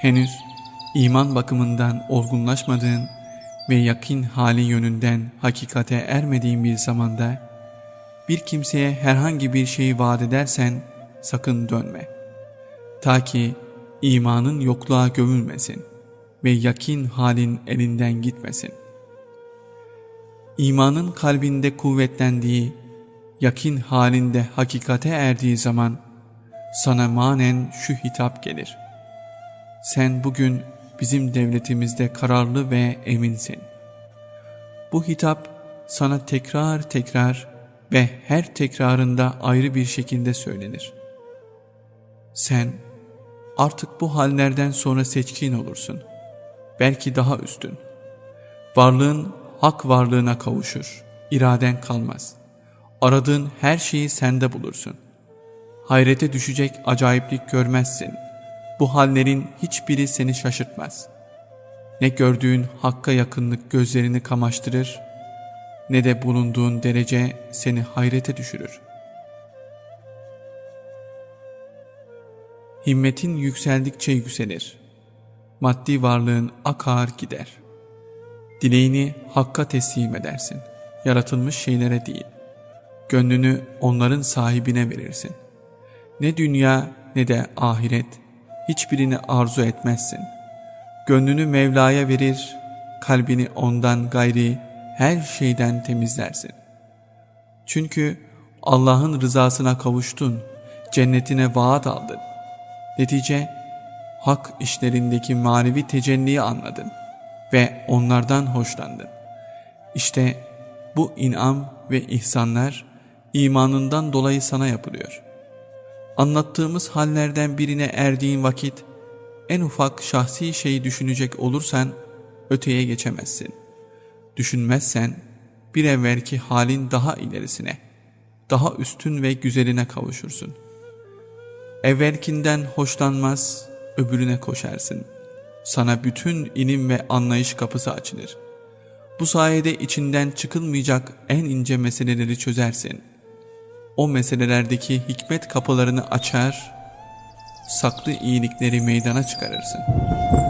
henüz iman bakımından olgunlaşmadığın ve yakin hali yönünden hakikate ermediğin bir zamanda bir kimseye herhangi bir şeyi vaat edersen sakın dönme. Ta ki imanın yokluğa gömülmesin ve yakin halin elinden gitmesin. İmanın kalbinde kuvvetlendiği, yakin halinde hakikate erdiği zaman sana manen şu hitap gelir. Sen bugün bizim devletimizde kararlı ve eminsin. Bu hitap sana tekrar tekrar ve her tekrarında ayrı bir şekilde söylenir. Sen artık bu hallerden sonra seçkin olursun. Belki daha üstün. Varlığın hak varlığına kavuşur. İraden kalmaz. Aradığın her şeyi sende bulursun. Hayrete düşecek acayiplik görmezsin. Bu hallerin hiçbiri seni şaşırtmaz. Ne gördüğün hakka yakınlık gözlerini kamaştırır, ne de bulunduğun derece seni hayrete düşürür. Himmetin yükseldikçe yükselir. Maddi varlığın akar gider. Dileğini hakka teslim edersin. Yaratılmış şeylere değil. Gönlünü onların sahibine verirsin. Ne dünya ne de ahiret hiçbirini arzu etmezsin. Gönlünü Mevla'ya verir, kalbini ondan gayri her şeyden temizlersin. Çünkü Allah'ın rızasına kavuştun, cennetine vaat aldın. Netice, hak işlerindeki manevi tecelliyi anladın ve onlardan hoşlandın. İşte bu inam ve ihsanlar imanından dolayı sana yapılıyor. Anlattığımız hallerden birine erdiğin vakit en ufak şahsi şeyi düşünecek olursan öteye geçemezsin. Düşünmezsen bir evvelki halin daha ilerisine, daha üstün ve güzeline kavuşursun. Evvelkinden hoşlanmaz, öbürüne koşarsın. Sana bütün ilim ve anlayış kapısı açılır. Bu sayede içinden çıkılmayacak en ince meseleleri çözersin. O meselelerdeki hikmet kapılarını açar, saklı iyilikleri meydana çıkarırsın.''